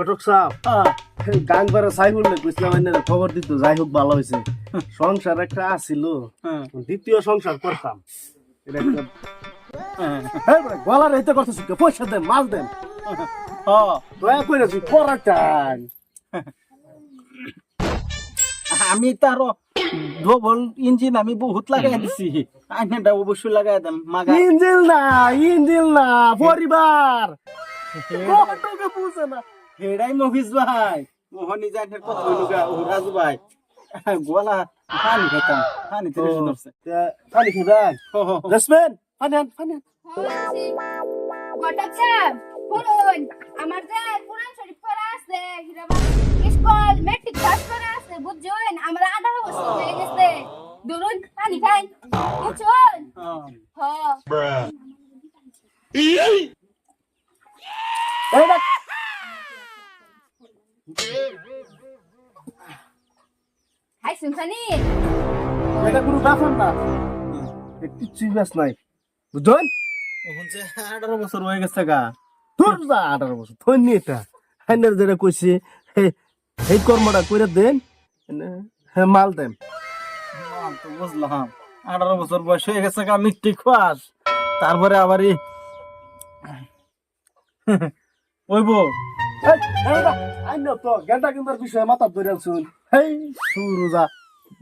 ঘটক সাহেব। হ্যাঁ। গাং পাড়া সাইফুল কইছিলাম এনে খবর দিত যাই হোক ভালো হয়েছে সংসার একটা আসিল হ্যাঁ। দ্বিতীয় সংসার করতাম। এটা একটা হ্যাঁ। এই বড়, গলার করতেছ? পয়সা দেন মাল দেন। হ্যাঁ দয়া করে আমি তার ডবল ইঞ্জিন আমি বহুত লাগাই দিছি। আইনাটা অবশ্যই লাগাই দেন মাগা ইঞ্জিল না ইঞ্জিন না পরিবার। বুঝে না। হেডাই মফিজ ভাই। মোহনি জানের কথা হইল গা ও রাজু ভাই। গোলা পানি খেতাম পানি তো বেশি ধরছে হো, হো। জসমিন ফানেন ফানেন ঘটক সাহেব শুনুন আমার যে কোরআন শরীফ পড়া আছে স্কুল মেট্রিক পাস করা আছে বুঝছেন আমরা আঠারো বছর হয়ে গেছে ধরুন পানি খাই। বুঝছেন হ্যাঁ। এই হাই শুনছানি এটা কোনো ব্যাপার না। কিচ্ছুই ব্যাস নাই। যে আঠারো বছর হয়ে গেছে গা। তোর যা আঠারো বছর ধন্য এটা। হাইনার যেটা কইছে হে- এই কর্মটা করে দেন হ্যাঁ মাল দেন। আমি তো বুঝলাম আঠারো বছর বয়স হয়ে গেছে গা মিষ্টি খাস তারপরে আবার ওইবো এই, এই না, আইন না তো গেন্দা গেন্দার বিষয়ে মাথা ধরে শুন হেই সুরুজা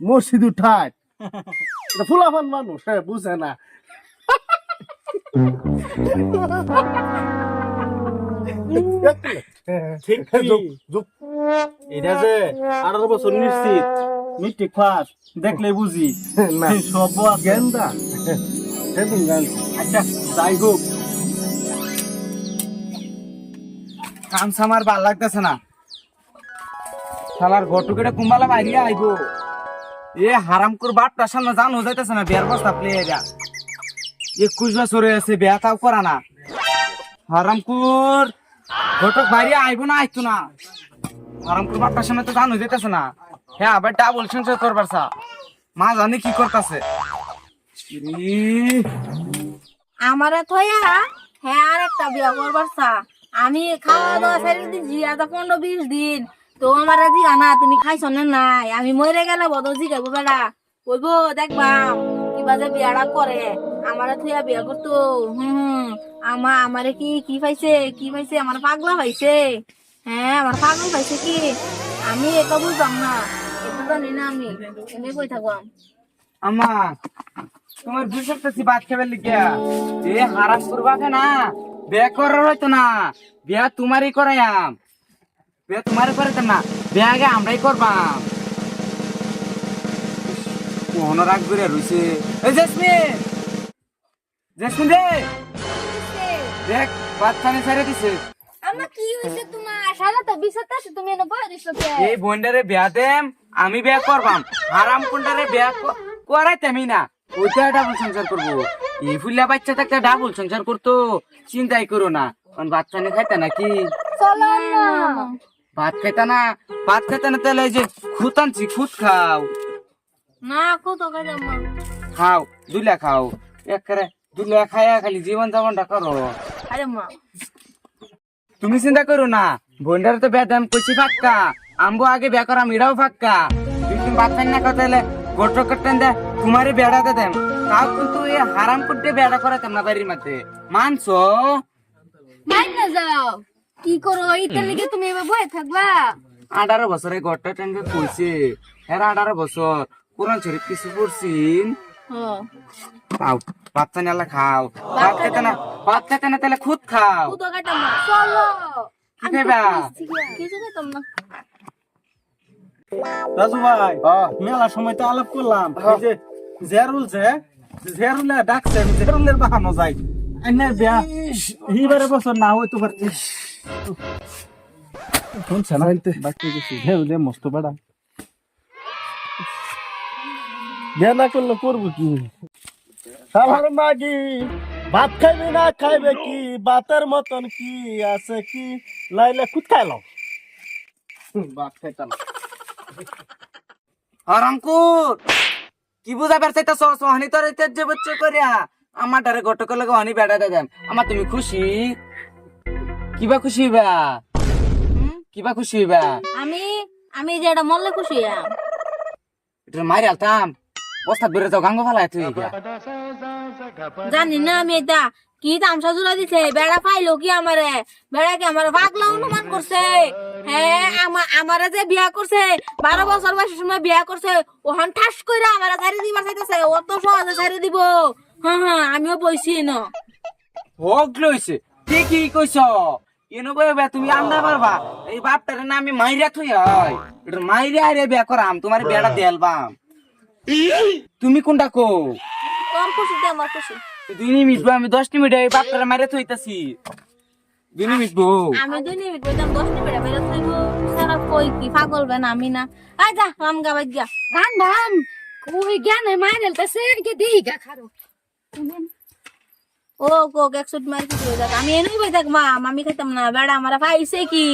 মসজিদ উঠায় এটা ফুলাফান মানুষ হ্যাঁ বুঝে না ঠিক হ্যাঁ। এটা যে আঠারো বছর নিশ্চিত দেখলে বুঝি সব গেন্দা আচ্ছা যাই হোক কাম সামার ভালো লাগতেছে না। শালার ঘটুকেটা কুম্বালা বাইরে আইবো। এ হারাম কর বাপটার সামনে জানো যাইতেছে না, বিয়ার বস্তা প্লেয়ারা একুশ বছর হয়েছে বিয়া তাও করা না। হারামকুর ঘটক আইবো না, আইতো না। হারামকুর তো জানো যাইতেছে না। হ্যাঁ আবার ডাবল সংসার মা জানি কি করতেছে। আমারে হ্যাঁ আর একটা বিয়া করবার আমি খাওয়া দাওয়া ছেড়ে দিছি আজ পনেরো বিশ দিন। তো আমার জিগা না তুমি খাইছ না নাই? আমি মরে গেলে বদ জিগাইব বেড়া। কইবো দেখবা কিবা যে বিয়াটা করে আমারে থইয়া বিয়া করতো। হুম হুম, আমা, আমারে কি কি পাইছে কি পাইছে? আমার পাগলা পাইছে। হ্যাঁ আমার পাগল পাইছে কি? আমি এটা বুঝলাম না এটা জানি না আমি। এমনি কই থাকবাম আমা, তোমার সপ্তাহ বাদ খাবে লিখিয়া এ হারাম করবাকে না বিয়া করার হয়তো না। বিয়া তোমারই করাইয়াম। বিয়া তোমারই করাইতাম না। বিয়া আগে আমরাই করবাম। কোন রাগ করে রইছে। এই জেসমিন! জেসমিন রে! দেখ বাচ্চানে ছেড়ে দিছে। কি তোমার? তো আছে তুমি এনে বয় দিছো কে? এই বোনটারে বিয়া দেম আমি বিয়া করবাম। হারাম কোনটারে বিয়া করাইতামই না। ওইটা ডাবল সংসার করব। এই ফুল্লা বাচ্চা থাকতে ডাবল সংসার করতো চিন্তাই করো না। কারণ বাচ্চা নিয়ে খাইতা নাকি? ভাত খাইতা না? ভাত খাইতা না তাহলে যে খুত আনছি খুত খাও। না কত খাও দুলা খাও। একবারে দুলা খায়া খালি জীবন যাপনটা করো। আরে মা। তুমি চিন্তা করো না বোনটার তো বেদাম কইছি ফাক্কা আম্বু আগে বিয়া করাম এটাও ফাক্কা তুমি ভাত খাই না কথা হলে গোটর করতেন দে। তোমারই বেড়াতে দেম। তাও কিন্তু এই হারাম করতে বেড়া করাতাম না বাড়ির মধ্যে মানছো? মাই না যাও। কি করো? ইতার লিগে তুমি এবার বয়ে থাকবা। আঠারো বছরে ঘরটা টেনকে কইছে এর আঠারো বছর। কোরআন শরীফ কিছু পড়ছিন? খাও বাচ্চা নিয়ে খাও। ভাত খেতে না ভাত খেতে না তাহলে খুদ খাও। চলো। কি খাইবা? কিছু খাইতাম না। রাজু ভাই। মেলা সময় তো আলাপ করলাম। এই যে জেরুল যে জেরুলে ডাকছে জেরুলের বাহানো যাই এনে বিয়া এইবারে বছর না হইতো পারছি শুনছে না? বাকি কিছু। জেরুলে মস্ত বেড়া। বিয়া না করলে করব কি? আমার মাগি ভাত খাইবে না খাইবে কি? ভাতের মতন কি আছে কি? লাইলে কুত খাইলাম ভাত খাইতাম। হরঙ্কুর কি বুঝা পারছে তো সোহানি তোর যে বচ্চে করিয়া আমার ডারে গটক লাগে হনি বেড়া দেন। আমার তুমি খুশি? কিবা খুশি বা হুম? কিবা খুশি হইবা? আমি আমি যে এটা মরলে খুশি হইয়াম। এটা মারি আলতাম। বস্তা বেড়ে যাও গাঙ্গ ফালায় তুই জানি না আমি এটা কি তামসা জুড়া দিছে? বেড়া পাইলো কি আমারে? বেড়া কি আমার পাগলা অনুমান করছে? হ্যাঁ আমা- আমারে যে বিয়া করছে বারো বছর বয়সের সময় বিয়া করছে ওখান ঠাস করে আমারে ছাড়ি দিবার চাইতেছে। অত সহজে ছাড়ি দিব। হ্যাঁ হ্যাঁ আমিও বইছি না হোক লইছে। ঠিকই কইছ? কেন কইবে তুমি আন্দা পারবা এই বাপটারে না আমি মাইরা থই হয়। এটা মাইরা আরে বিয়া করাম তোমার বিয়াটা দেলবাম তুমি কোনটা কো তোর খুশিতে আমার খুশি। দুই বউ, আমি দশ নিমিট এই বাপটারে মাইরা থইতাছি। দুই বউ। আমি দুই মিনিট বইতাম দশ মিনিট বেড়ে থাকব সারা কই কি পাগল বেন আমি না। আই যা রাম গাবাই গিয়া। রান রান কই জ্ঞানে মাইরেল তাছে কে দেই গা খারো? ও কোক একশো মারি যাক আমি এনেই বই থাক মা। আমি খাইতাম না বেড়া আমার পাইছে কি?